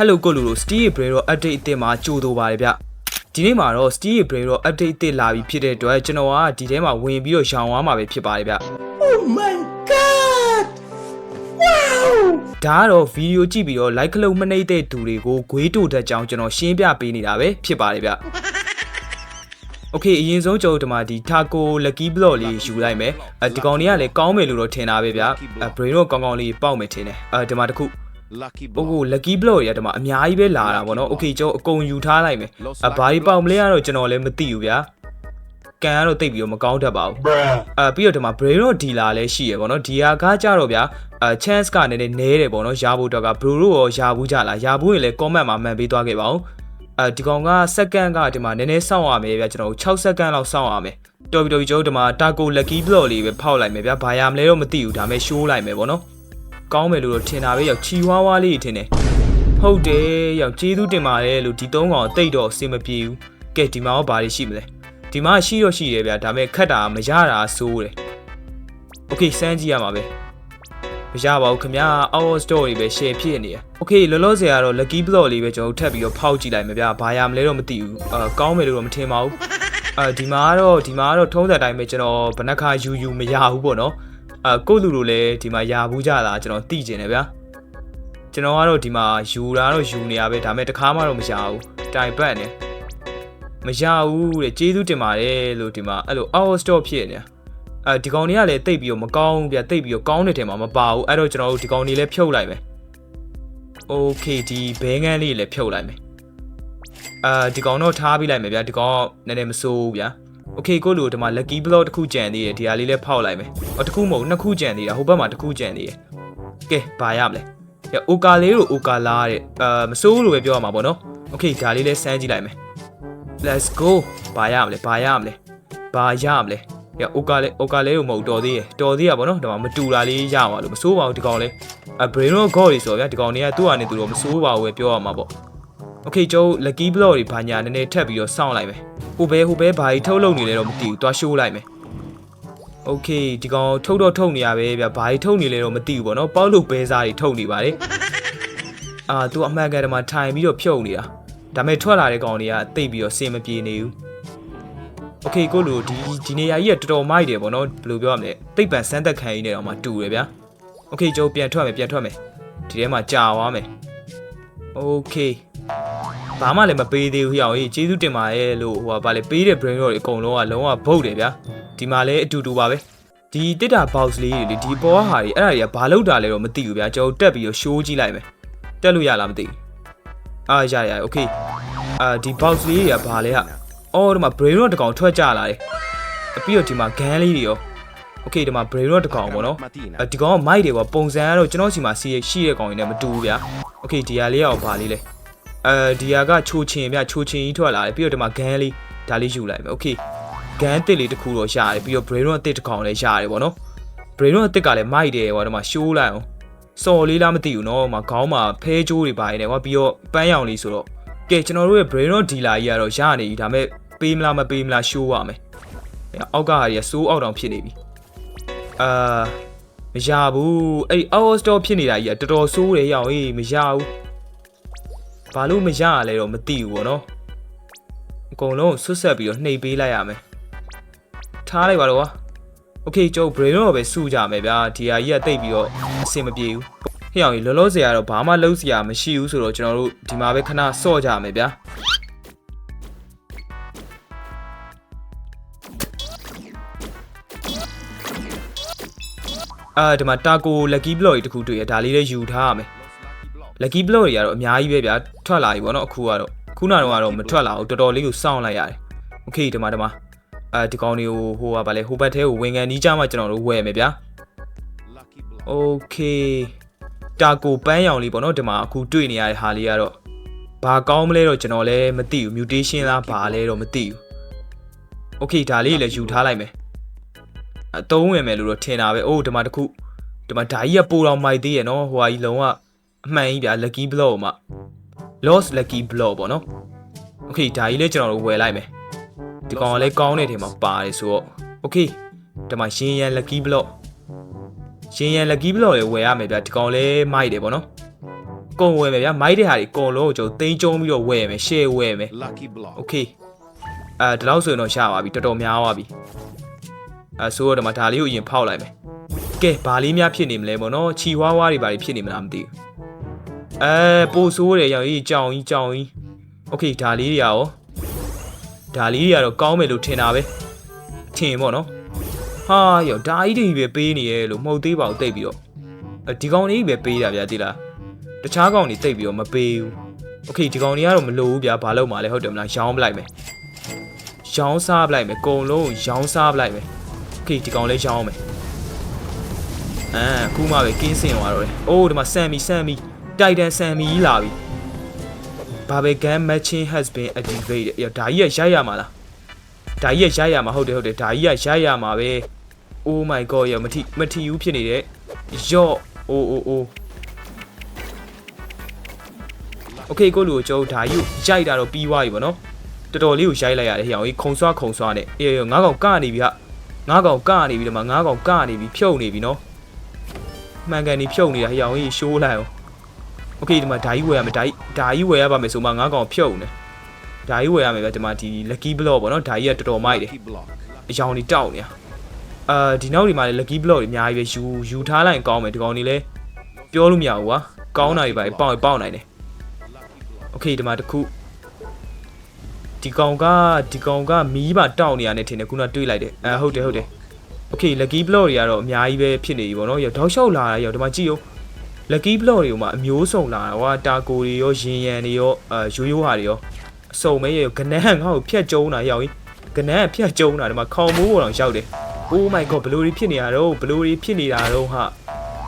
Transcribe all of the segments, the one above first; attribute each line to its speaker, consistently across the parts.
Speaker 1: Hello ကိုလူတို့ Steel Brero update အသစ်မှာကြိုးတိုပါတယ်ဗျဒီနေ့မှာတော့ Steel Brero update အသစ်လာပြီဖြစ်တဲ့အတွက်ကျွန်တော်ကဒီထဲမှာဝင်ပြီးတော့ရောင်းသွားမှာပဲဖြစ်ပါတယ်ဗျ
Speaker 2: Oh my god! Wow!
Speaker 1: ဒါကတော့ဗီဒီယိုကြည့်ပြီးတော့ like လုပ်မနှိမ့်တဲ့သူတွေကိုဂွေးတိုတတ်ကြောင်းကျွန်တော်ရှင်းပြပေးနေတာပဲဖြစ်ပါတယ်ဗျ Okay အရင်ဆုံးကျွန်တော်တို့ဒီမှာဒီ Taco Lucky Block လေးယူလိုက်မယ်အဲဒီကောင်လေးကလည်းကောင်းမယ်လို့တော့ထင်တာပဲဗျအဲ brain တော့ကောင်းကောင်းလေးပေါက်မယ်ထင်တယ်အဲဒီမှာတစ်ခု
Speaker 3: Lucky
Speaker 1: ဟို
Speaker 3: block.
Speaker 1: ကို lucky block တွေကဒီမှာအများကြီးပဲလာတာဗောနော်။ Okay ကျွန်တော်အကုန်ယူထားလိုက်မယ်။အဘာဒီပေါက်မလဲကတော့ကျွန်တော်လည်းမသိဘူးဗျာ။ကန်ကတော့တိတ်ပြီးတော့မကောင်းတတ်ပါဘူး
Speaker 2: Bruh.
Speaker 1: ။အဲပြီးတော့ဒီမှာ brain တော့ဒီလာလည်းရှိရဗောနော်။ဒီဟာကကြတော့ဗျာအဲ chance ကနည်းနည်းနဲတယ်ဗောနော်။ရဖို့တော့က bro တို့ရောရဘူးကြလား။ရဘူးရင်လည်း comment မှာမှန်ပေးသွားခဲ့ပါဦး။အဲဒီကောင်က second ကဒီမှာနည်းနည်းစောင့်ရမယ်ဗျာကျွန်တော်6 second လောက်စောင့်ရမယ်။တော်ပြီတော်ပြီကျွန်တော်ဒီမှာ taco lucky block လေးပဲဖောက်လိုက်မယ်ဗျာ။ဘာရမလဲတော့မသိဘူးဒါပေမဲ့ show လိုက်မယ်ဗောနော်။ ကောင်းမယ်လို့တော့ထင်တာပဲရောက်ချီဝါဝါလေးထင်တယ်။ ဟုတ်တယ်ရောက်ကျေးဇူးတင်ပါတယ်လို့ဒီသုံးကောင်တိတ်တော့အဆင်မပြေဘူးကဲဒီမှာရောဘာတွေရှိမလဲဒီမှာရှိတော့ရှိတယ်ဗျာဒါပေမဲ့ခတ်တာမရတာစိုးတယ်โอเคစမ်းကြည့်ရမှာပဲမရပါဘူးခင်ဗျာ our story ပဲ share ဖြစ်နေရโอเคလောလောဆယ်ကတော့ lucky block လေးပဲကျွန်တော်တို့ထပ်ပြီးတော့ဖောက်ကြည့်လိုက်မယ်ဗျာဘာရမလဲတော့မသိဘူးအာကောင်းမယ်လို့တော့မထင်ပါဘူးအာဒီမှာကတော့ဒီမှာကတော့ထုံးစံတိုင်းပဲကျွန်တော်ဘဏ္ဍခါယူယူမရဘူးပေါ့နော် အာကိုယ့်လူလိုလည်းဒီမှာရဘူးကြလားကျွန်တော်သိကျင်တယ်ဗျာကျွန်တော်ကတော့ဒီမှာယူတာတော့ယူနေရပဲဒါပေမဲ့တခါမှတော့မရဘူးတိုင်ပတ်နေမရဘူးတဲ့ကျေးဇူးတင်ပါတယ်လို့ဒီမှာအဲ့လို our store ဖြစ်နေတာအဲဒီကောင်တွေကလည်းတိတ်ပြီးတော့မကောင်းဘူးဗျတိတ်ပြီးတော့ကောင်းတဲ့ထဲမှာမပါဘူးအဲ့တော့ကျွန်တော်တို့ဒီကောင်တွေလည်းဖြုတ်လိုက်မယ် okay ဒီဘဲငန်းလေးလည်းဖြုတ်လိုက်မယ်အာဒီကောင်တော့ထားပြီးလိုက်မယ်ဗျဒီကောင်ကနည်းနည်းမစိုးဘူးဗျာ okay ကိုလူဒီမှာ lucky block တစ်ခုကြံသေးတယ်ဒီဟာလေးလည်းဖောက်လိုက်မယ်အော်တစ်ခုမဟုတ်နှစ်ခုကြံသေးတာဟိုဘက်မှာတစ်ခုကြံသေးတယ်ကဲဘာရမလဲ။အိုကာလေးကိုအိုကာလာတဲ့အာမစိုးလို့ပဲပြောရမှာပေါ့နော်။ Okay ဒါလေးလည်းစမ်းကြည့်လိုက်မယ်။ Let's go ဘာရမလဲဘာရမလဲဘာရမလဲ။ရအိုကာလေးအိုကာလေးကိုမဟုတ်တော်သေးရ။တော်သေးရပေါ့နော်။ဒါမှမတူတာလေးရပါလို့မစိုးပါဘူးဒီကောင်လေး။အ brain တော့ god တွေဆိုဗျာဒီကောင်တွေကသူ့အနေနဲ့သူတော့မစိုးပါဘူးပဲပြောရမှာပေါ့။ Okay ကျုပ် lucky block တွေဘာညာနည်းနည်းထပ်ပြီးတော့စောင့်လိုက်မယ်။ဟိုဘဲဟိုဘဲဘာကြီးထုတ်လုပ်နေလဲတော့မသိဘူး။တွားရှိုးလိုက်မယ်။ Okay ဒီကောင်ထုတ်တော့ထုတ်နေရပဲဗျာဘာကြီးထုတ်နေလဲတော့မသိဘူးပေါ့နော်။ပေါက်လို့ဘဲစားတွေထုတ်နေပါတယ်။ အာသူအမှန်ကန်တမှာထိုင်ပြီးတော့ဖြုတ်နေတာဒါပေမဲ့ထွက်လာတဲ့ကောင်တွေကတိတ်ပြီးတော့စင်မပြေနေဘူးโอเคကိုလူဒီဒီနေရာကြီးကတော်တော်မိုက်တယ်ဗောနော်ဘယ်လိုပြောရမလဲတိတ်ပန်စမ်းသက်ခံရင်းနေတော့မှတူတယ်ဗျာโอเคကျိုးပြန်ထွက်မယ်ပြန်ထွက်မယ်ဒီထဲမှာကြာသွားမယ်โอเค ဘာမှလည်းမပေးသေးဘူးဟိအောင်ကြီးကျေးဇူးတင်ပါရဲ့လို့ဟိုကဗာလေပေးတဲ့ brain rot တွေအကုန်လုံးကလုံးဝဘုတ်တယ်ဗျာဒီမှာလည်းအတူတူပါပဲဒီတစ်တာ box လေးတွေလေဒီပေါ်ဟာတွေအဲ့ဒါတွေကဘာလောက်တာလဲတော့မသိဘူးဗျာကျွန်တော်တက်ပြီးတော့ show ကြည့်လိုက်မယ် တက်လို့ရလားမသိဘူးအာရရโอเคအာဒီ box လေးတွေကဘာလဲဟာအော်ဒီမှာ brain rot တစ်ကောင်ထွက်ကြလာတယ်အပြီးတော့ဒီမှာ gun လေးတွေရောโอเคဒီမှာ brain rot တစ်ကောင်ပေါ့နော်
Speaker 3: Mattina.
Speaker 1: အဒီကောင်က mic တွေပေါ့ပုံစံကတော့ကျွန်တော်စီမှာစီရှိတဲ့ကောင်တွေနဲ့မတူဘူးဗျာโอเคဒီဟာလေးရောဘာလေးလဲ အဲဒီဟာကချိုချင်ဗျချိုချင်ကြီးထွက်လာတယ်ပြီးတော့ဒီမှာ gun လေးဒါလေးယူလိုက်မယ်โอเค gun တစ်လေးတစ်ခုတော့ရတယ်ပြီးတော့ brain rot တစ်တစ်ကောင်လည်းရတယ်ပေါ့နော် brain rot တစ်ကလည်း mic တယ်ပေါ့ဒီမှာ show လိုက်အောင် စော်လေးလားမသိဘူးเนาะဟိုမှာခေါင်းမှာဖဲကြိုးတွေပါနေတယ်ကွာပြီးတော့ပန်းရောင်လေးဆိုတော့ကဲကျွန်တော်တို့ရဲ့ brain rot dealer ကြီးကတော့ရနေပြီဒါပေမဲ့ပေးမလားမပေးမလား show ရမယ်အဲအောက်ကဟာကြီးကစိုးအောက်တောင်ဖြစ်နေပြီအာမရဘူးအဲ့ our store ဖြစ်နေတာကြီးကတော်တော်စိုးတယ်ရောက်ဟေးမရဘူး ဘာလို့မရရလဲတော့မသိဘူးဗောနော်အကုန်လုံးဆွတ်ဆက်ပြီးတော့နှိပ်ပေးလိုက်ရမယ်ထားလိုက်ပါတော့ကွာ โอเคကျုပ် brain တော့ပဲစုကြမယ်ဗျာဒီဟာကြီးကတိတ်ပြီးတော့အဆင်မပြေဘူးဟေ့အောင်ကြီးလောလောဆယ်ကတော့ဘာမှလုံးစရာမရှိဘူးဆိုတော့ကျွန်တော်တို့ဒီမှာပဲခဏစော့ကြမယ်ဗျာအာဒီမှာတာကို lucky block ကြီးတခုတွေ့ရဒါလေးလည်းယူထားရမယ် lucky block တွေကတော့အများကြီးပဲဗျာထွက်လာပြီဗောနော်အခုကတော့ခုနကတော့မထွက်လာဘူးတော်တော်လေးကိုစောင့်လိုက်ရတယ်โอเคဒီမှာဒီမှာအဲဒီကောင်တွေကိုဟိုကဗာလဲဟိုဘက်ထဲကိုဝင်ကန်နီးကြမှာကျွန်တော်တို့ဝယ်မယ်ဗျာ
Speaker 3: Lucky block.
Speaker 1: โอเคတာကိုပန်းရောင်လေးပေါ့နော်ဒီမှာအခုတွေ့နေရတဲ့ဟာလေးကတော့ဘာကောင်းမလဲတော့ကျွန်တော်လည်းမသိဘူး mutation လားဘာလဲတော့မသိဘူးโอเคဒါလေးလည်းယူထားလိုက်မယ်အသုံးဝင်မယ်လို့တော့ထင်တာပဲအိုးဒီမှာတစ်ခုဒီမှာဓာကြီးကပိုတော်မိုက်သေးရနော်ဟိုဟာကြီးလုံးဝ အမှန်ကြီးဗျာ lucky block မှာ lost lucky block ပေါ့နော် okay ဒါကြီးလည်းကျွန်တော်တို့ဝယ်လိုက်မယ်ဒီကောင်ကလည်းကောင်းတဲ့ထင်မှာပါတယ်ဆိုတော့ okay ဒီမှာရှင်ရန် lucky block ရှင်ရန် lucky block တွေဝယ်ရမယ်ဗျာဒီကောင်လည်းမိုက်တယ်ပေါ့နော်ကုန်ဝယ်မယ်ဗျာမိုက်တဲ့ဟာတွေအကုန်လုံးကိုကျွန်တော်တင်ကျုံပြီးတော့ဝယ်မယ် share ဝယ်မယ်
Speaker 3: lucky block
Speaker 1: okay အဲဒါတော့ဆိုရင်တော့ရပါပြီတော်တော်များပါပြီအဲဆိုတော့ဒီမှာဒါလေးကိုအရင်ဖောက်လိုက်မယ်ကဲဘာလေးများဖြစ်နေမလဲပေါ့နော်ခြီဝါးဝါးတွေဘာတွေဖြစ်နေမလားမသိဘူး အဲပို့ဆိုးတယ်ရောင်ကြီးကြောင်ကြီးကြောင်ကြီးโอเคဒါလေးတွေရောဒါလေးတွေကတော့ကောင်းမယ်လို့ထင်တာပဲထင်ပေါ့နော်ဟာရောဒါကြီးတွေပဲပေးနေရဲလို့မဟုတ်သေးပါဘူးတိတ်ပြီးတော့အဲဒီကောင်လေးပဲပေးတာဗျာတိလားတခြားကောင်တွေတိတ်ပြီးတော့မပေးဘူးโอเคဒီကောင်တွေကတော့မလိုဘူးဗျာဘာလို့မှလဲဟုတ်တယ်မလားရောင်းပလိုက်မယ် ရောင်းစားပလိုက်မယ်ကုံလုံးကိုရောင်းစားပလိုက်မယ်โอเคဒီကောင်လေးရောင်းမယ်အာအခုမှပဲကင်းစင်သွားတော့တယ်အိုးဒီမှာဆမ်မီဆမ်မီ တိုက်တန်ဆမ်မီကြီးလာပြီဘာပဲ gun matching has been activated ရဒါကြီးကရိုက်ရမှာလားဒါကြီးကရိုက်ရမှာဟုတ်တယ်ဟုတ်တယ်ဒါကြီးကရိုက်ရမှာပဲ Oh my god ရမထီမထီဘူးဖြစ်နေတဲ့ယော့အိုးအိုးအိုး Okay ကိုလူကိုကျွန်တော်ဒါကြီးကိုရိုက်တာတော့ပြီးသွားပြီဗောနော်တော်တော်လေးကိုရိုက်လိုက်ရတယ်ဟိအောင်ကြီးခုံဆွားခုံဆွားနဲ့အေးအေးငါးကောင်ကနေပြီဟာငါးကောင်ကနေပြီဒီမှာငါးကောင်ကနေပြီဖြုတ်နေပြီနော်မှန်ကန်နေဖြုတ်နေတာဟိအောင်ကြီးရှိုးလိုက်အောင် โอเคဒီမှာဓာကြီးဝယ်ရမယ်ဓာကြီးဓာကြီးဝယ်ရပါမယ်ဆိုမှငါးကောင်ဖြုတ်နေဓာကြီးဝယ်ရမယ်ဗျဒီမှာဒီ lucky block ပေါ့နော်ဓာကြီးကတော်တော်မိုက်တယ်
Speaker 3: Lucky block.
Speaker 1: အယောင်တွေတောက်နေတာအာဒီနောက်ဒီမှာလည်း lucky block တွေအများကြီးပဲယူယူထားလိုက်ရင်ကောင်းမယ်ဒီကောင်တွေလည်းပြောလို့မရဘူးကွာကောင်းတာတွေပါပေါက်ရင်ပေါက်နိုင်တယ် โอเคဒီမှာတစ်ခုဒီကောင်ကဒီကောင်ကမီးပါတောက်နေရတယ်ထင်တယ်ခုနတွေးလိုက်တယ်အဲဟုတ်တယ်ဟုတ်တယ်โอเค lucky block တွေကတော့အများကြီးပဲဖြစ်နေပြီဗောနော်ရောတောက်လျှောက်လာတာရောဒီမှာကြည့်ဦး lucky block တွေမှာအမျိုးစုံလာတာဟွာတာကိုတွေရောရင်ရန်တွေရောအာရိုးရိုးဟာတွေရောအစုံမဲရောကနန်းငါ့ကိုဖျက်ကျုံးတာရောက်ရင်ကနန်းဖျက်ကျုံးတာဒီမှာခေါင်မိုးပေါ်တော့ရောက်တယ် oh my god ဘလို့တွေဖြစ်နေတာတော့ဘလို့တွေဖြစ်နေတာတော့ဟာ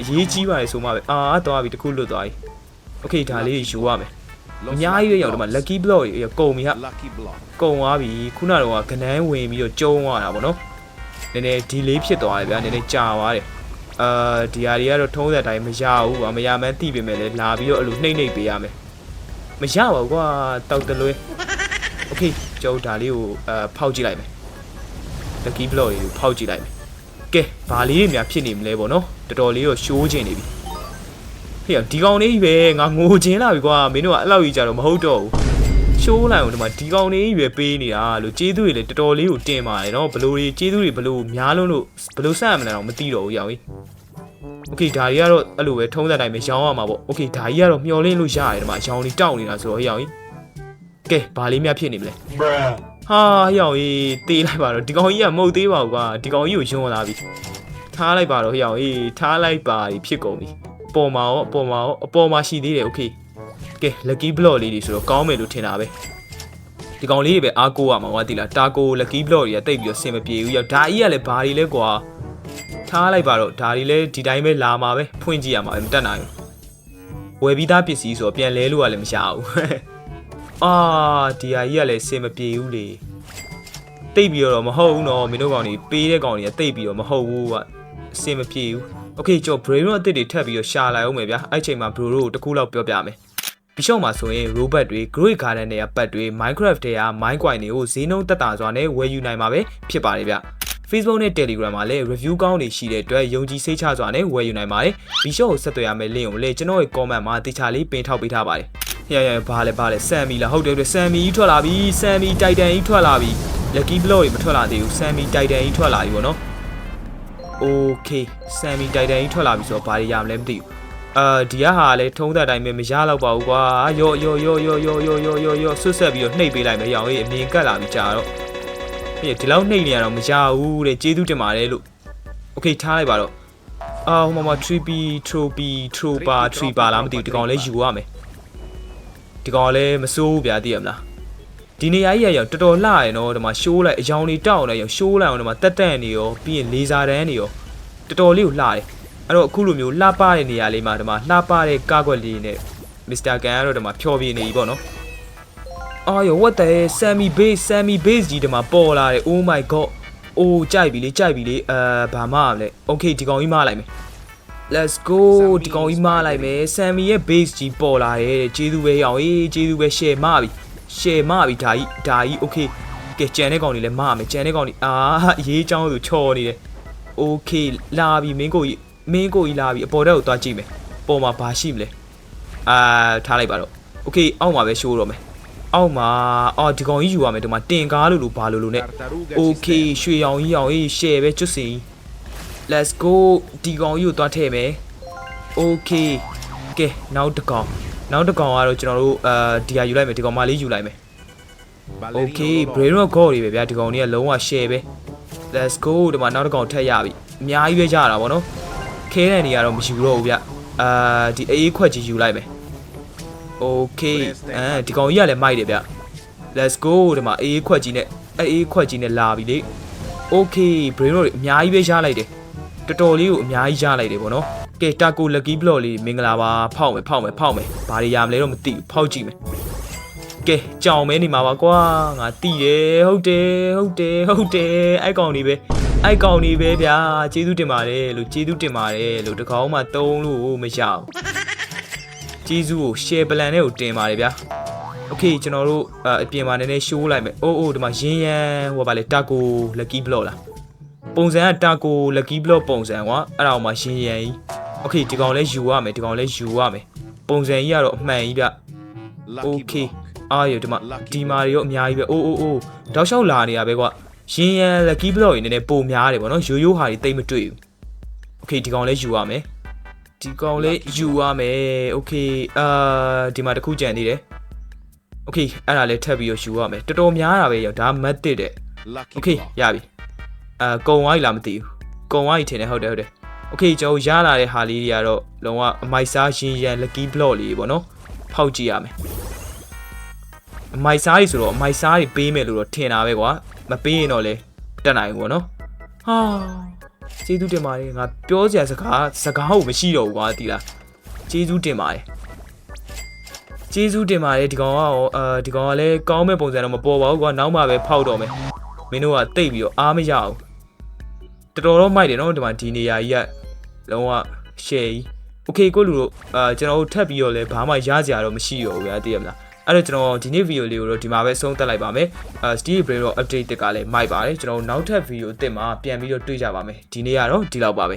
Speaker 1: အရေးကြီးပါလေဆိုမှပဲအာသွားပြီတခုလွတ်သွားပြီ okay ဒါလေးယူရမယ်အများကြီးပဲရောက်ဒီမှာ lucky block တွေကုန်ပြီဟာကုန်သွားပြီခုနတော့ကနန်းဝင်ပြီးတော့ကျုံးသွားတာဗောနော်နည်းနည်းဒီလေးဖြစ်သွားတယ်ဗျာနည်းနည်းကြာသွားတယ် အာဒီဟာတွေကတော့ထုံးစံတိုင်းမရဘူးကွာမရမှန်းသိပေမဲ့လည်းလာပြီးတော့အဲ့လိုနှိမ့်နှိမ့်ပေးရမယ်မရပါဘူးကွာတောက်တလွဲ okay ကျုပ်ဒါလေးကိုအာဖောက်ကြည့်လိုက်မယ် lucky block တွေကိုဖောက်ကြည့်လိုက်မယ်ကဲဘာလေးတွေများဖြစ်နေမလဲဗောနော်တော်တော်လေးတော့ရှိုးချင်နေပြီဟေ့ဒီကောင်လေးကြီးပဲငါငိုချင်းလာပြီကွာမင်းတို့ကအဲ့လောက်ကြီးကြတော့မဟုတ်တော့ဘူး ရှိုးလိုက်အောင်ဒီမှာဒီကောင်လေးကြီးပဲပေးနေတာလို့ကျေးဇူးတွေလည်းတော်တော်လေးကိုတင်ပါတယ်နော်ဘလို့တွေကျေးဇူးတွေဘလို့များလုံးလို့ဘလို့ဆက်ရမလဲတော့မသိတော့ဘူးရောင်ကြီးโอเคဒါကြီးကတော့အဲ့လိုပဲထုံးစံတိုင်းပဲရောင်းရမှာပေါ့โอเคဒါကြီးကတော့မျောလင်းလို့ရတယ်ဒီမှာရောင်းလေးတောက်နေတာဆိုတော့ရောင်ကြီးကဲဘာလေးများဖြစ်နေမလဲ
Speaker 2: Bruh.
Speaker 1: ဟာရောင်ကြီးတေးလိုက်ပါတော့ဒီကောင်ကြီးကမဟုတ်သေးပါဘူးကွာဒီကောင်ကြီးကိုယွန်းလာပြီထားလိုက်ပါတော့ရောင်ကြီးထားလိုက်ပါဖြစ်ကုန်ပြီအပေါ်မှာရောအပေါ်မှာရောအပေါ်မှာရှိသေးတယ်โอเค ကဲ lucky block လေးတွေဆိုတော့ကောင်းမယ်လို့ထင်တာပဲဒီကောင်လေးတွေပဲအားကိုးရမှာကွာတိလားတာကို lucky block တွေကတိတ်ပြီးတော့ဆင်မပြေဘူးရောက်ဒါကြီးကလည်းဘာတွေလဲကွာထားလိုက်ပါတော့ဒါတွေလည်းဒီတိုင်းပဲလာမှာပဲဖွင့်ကြည့်ရမှာပဲမတက်နိုင်ဘူးဝယ်ပြီးသားပစ္စည်းဆိုတော့ပြန်လဲလို့ကလည်းမရဘူး အာဒီဟာကြီးကလည်းစင်မပြေဘူးလေတိတ်ပြီးတော့မဟုတ်ဘူးနော်မင်းတို့ကောင်တွေပေးတဲ့ကောင်တွေကတိတ်ပြီးတော့မဟုတ်ဘူးကအစင်မပြေဘူးโอเคကျွန်တော် brain rot အသစ်တွေထပ်ပြီးတော့ရှာလိုက်အောင်မယ်ဗျာအဲ့ချိန်မှာ bro တို့ကိုတစ်ခုလောက်ပြောပြမယ် ပြီးရှော့မှာဆိုရင် robot တွေ great garden တွေကပတ်တွေ minecraft တွေက mine coin တွေကိုဈေးနှုန်းတက်တာစွာနဲ့ဝယ်ယူနိုင်မှာပဲဖြစ်ပါတယ်ဗျ Facebook နဲ့ Telegram မှာလည်း review ကောင်းတွေရှိတဲ့အတွက်ယုံကြည်စိတ်ချစွာနဲ့ဝယ်ယူနိုင်ပါတယ်။ဒီ show ကိုဆက်သွယ်ရမယ့် link ကိုလည်းကျွန်တော်ရဲ့ comment မှာတခြားလေးပင်ထောက်ပေးထားပါတယ်။ဟဲ့ဟဲ့ဘာလဲဘာလဲဆမ်မီလားဟုတ်တယ်ဟုတ်တယ်ဆမ်မီကြီးထွက်လာပြီဆမ်မီတိုက်တန်ကြီးထွက်လာပြီ lucky block တွေမထွက်လာသေးဘူးဆမ်မီတိုက်တန်ကြီးထွက်လာပြီပေါ့နော်။ Okay ဆမ်မီတိုက်တန်ကြီးထွက်လာပြီဆိုတော့ဘာတွေရမလဲမသိဘူး။ အာဒီကဟာလည်းထုံးတဲ့အတိုင်းပဲမရတော့ပါဘူးကွာ။ယောယောယောယောယောယောယောယောယောဆွတ်ဆက်ပြီးတော့နှိပ်ပေးလိုက်မယ်ရောင်ကြီးအမြင်ကတ်လာပြီကြာတော့ ဟေ့ဒီလောက်နှိမ့်နေရတော့မရဘူးတဲ့ကျေးဇူးတင်ပါတယ်လို့โอเคထားလိုက်ပါတော့အာဟိုမှာမှာ 3p trophy tropa tripper လားမသိဘူးဒီကောင်လဲယူရမယ်ဒီကောင်လဲမစိုးဘူးဗျာသိရမလားဒီနေရာကြီးရရောက်တော်တော်လှရယ်နော်ဒီမှာရှိုးလိုက်အယောင်တွေတောက်နေရောရှိုးလိုက်အောင်ဒီမှာတက်တက်နေရောပြီးရင်လေဆာတန်းနေရောတော်တော်လေးကိုလှတယ် အဲ့တော့အခုလိုမျိုးလှပတဲ့နေရာလေးမှာဒီမှာလှပတဲ့ကားကွက်လေးနဲ့မစ္စတာကန်ကတော့ဒီမှာဖြောပြနေပြီပေါ့နော်အာယော what the sammy base sammy base ကြီးဒီမှာပေါ်လာတယ် oh my god အိုးကြိုက်ပြီလေကြိုက်ပြီလေအာဘာမှမလဲ okay ဒီကောင်ကြီးမလိုက်မယ် let's go ဒီကောင်ကြီးမလိုက်မယ် sammy ရဲ့ base ကြီးပေါ်လာတယ်တဲ့ကျေးဇူးပဲရောင်အေးကျေးဇူးပဲ share မပြီ share မပြီဒါကြီးဒါကြီး okay ကဲကြံတဲ့ကောင်တွေလည်းမမယ်ကြံတဲ့ကောင်တွေအာအရေးချောင်းဆိုချော်နေတယ် okay လာပြီမင်းကိုကြီး မင်းကိုကြီးလာပြီအပေါ်တက်ကိုသွားကြည့်မယ်ပေါ်မှာဘာရှိမလဲ အာထားလိုက်ပါတော့โอเคအောက်မှာပဲရှိုးတော့မယ်အောက်မှာအော်ဒီကောင်ကြီးယူရမယ်ဒီမှာတင်ကားလို့လို့ဘာလို့လို့ ਨੇ
Speaker 3: Tartaruga
Speaker 1: โอเคရွှေရောင်ကြီးရောင်ကြီး share ပဲကျွတ်စီ let's go ဒီကောင်ကြီးကိုသွားထည့်မယ်โอเคကဲနောက်တစ်ကောင်နောက်တစ်ကောင်ကတော့ကျွန်တော်တို့အာဒီဟာယူလိုက်မယ်ဒီကောင်မလေးယူလိုက်မယ်
Speaker 3: Ballerino
Speaker 1: Okay
Speaker 3: Lolo.
Speaker 1: brain rock goal တွေပဲဗျာဒီကောင်တွေကလုံးဝ share ပဲ let's go ဒီမှာနောက်တစ်ကောင်ထပ်ရပြီအများကြီးပဲကြတာဗောနော် ခဲတဲ့နေရာတော့မယူတော့ဘူးဗျအာဒီအေးခွက်ကြီးယူလိုက်မယ် okay အဲဒီကောင်ကြီးကလည်းမိုက်တယ်ဗျ let's go ဒီမှာအေးခွက်ကြီးနဲ့အေးခွက်ကြီးနဲ့လာပြီလေ okay brain rock တွေအများကြီးပဲရလိုက်တယ်တော်တော်လေးကိုအများကြီးရလိုက်တယ်ဗောနော်ကဲတာကို lucky block လေးမင်္ဂလာပါဖောက်မယ်ဖောက်မယ်ဖောက်မယ်ဘာတွေရမလဲတော့မသိဘူးဖောက်ကြည့်မယ်ကဲကြောင်မဲနေမှာပါကွာငါတီးတယ်ဟုတ်တယ်ဟုတ်တယ်ဟုတ်တယ်အဲ့ကောင်နေပဲ အဲ့ကောင်နေပဲဗျာကျေးဇူးတင်ပါတယ်လို့ကျေးဇူးတင်ပါတယ်လို့တကောင်းမှတုံးလို့မရအောင်ကျေးဇူးကို share plan နဲ့ကိုတင်ပါတယ်ဗျာโอเคကျွန်တော်တို့အအပြင်မှာနည်းနည်း show လိုက်မယ်အိုးအိုးဒီမှာရင်းရန်ဟိုပါလေတာကို lucky block လားပုံစံကတာကို lucky block ပုံစံကွာအဲ့ဒါအောင်မှရင်းရန်ကြီးโอเคဒီကောင်လဲယူရမယ်ဒီကောင်လဲယူရမယ်ပုံစံကြီးကတော့အမှန်ကြီးဗျ
Speaker 3: Lucky
Speaker 1: okay
Speaker 3: block.
Speaker 1: အာရဒီမှာ
Speaker 3: Lucky
Speaker 1: ဒီမာတွေရောအများကြီးပဲအိုးအိုးအိုးတောက်လျှောက်လာနေရပဲကွာ ရင်ရန် lucky block တွေနည်းနည်းပုံများတယ်ဗောနော်ရိုးရိုးဟာတွေတိတ်မတွေ့ဘူး okay ဒီကောင်လေးယူရမယ်ဒီကောင်လေးယူရမယ် okay အာဒီမှာတစ်ခုကြံသေးတယ် okay အဲ့ဒါလေးထပ်ပြီးတော့ယူရမယ်တော်တော်များတာပဲရောက်ဒါမတ်တစ်တဲ့
Speaker 3: Lucky
Speaker 1: okay
Speaker 3: block.
Speaker 1: ရပြီအာကုံဝိုင်းလာမသိဘူးကုံဝိုင်းထင်တယ်ဟုတ်တယ်ဟုတ်တယ် okay ကျွန်တော်ရလာတဲ့ဟာလေးတွေကတော့လုံးဝအမိုက်စားရင်ရန် lucky block လေးပေါ့နော်ဖောက်ကြည့်ရမယ်အမိုက်စားကြီးဆိုတော့အမိုက်စားကြီးပေးမယ်လို့တော့ထင်တာပဲကွာ မပေးရင်တော့လေတက်နိုင်ဘူးပေါ့နော်ဟာကျေးဇူးတင်ပါတယ်ငါပြောစရာစကားစကားကိုမရှိတော့ဘူးကွာတီလားကျေးဇူးတင်ပါတယ်ကျေးဇူးတင်ပါတယ်ဒီကောင်ကရောအာဒီကောင်ကလည်းကောင်းမဲ့ပုံစံတော့မပေါ်ပါဘူးကွာနောက်မှပဲဖောက်တော့မယ်မင်းတို့ကတိတ်ပြီးတော့အားမရအောင်တော်တော်တော့မိုက်တယ်နော်ဒီမှာဒီနေရာကြီးကလုံးဝ share ကြီး okay ကိုလူတို့အာကျွန်တော်တို့ထပ်ပြီးတော့လဲဘာမှရကြရတော့မရှိတော့ဘူးဗျာသိရမလား အဲ့တော့ကျွန်တော်ဒီနေ့ဗီဒီယိုလေးကိုတော့ဒီမှာပဲဆုံးသက်လိုက်ပါမယ်အာ Steve Brain တော့ update တက်ကလည်းမိုက်ပါတယ်ကျွန်တော်တို့နောက်ထပ်ဗီဒီယိုအသစ်မှာပြန်ပြီးတော့တွေ့ကြပါမယ်ဒီနေ့ကတော့ဒီလောက်ပါပဲ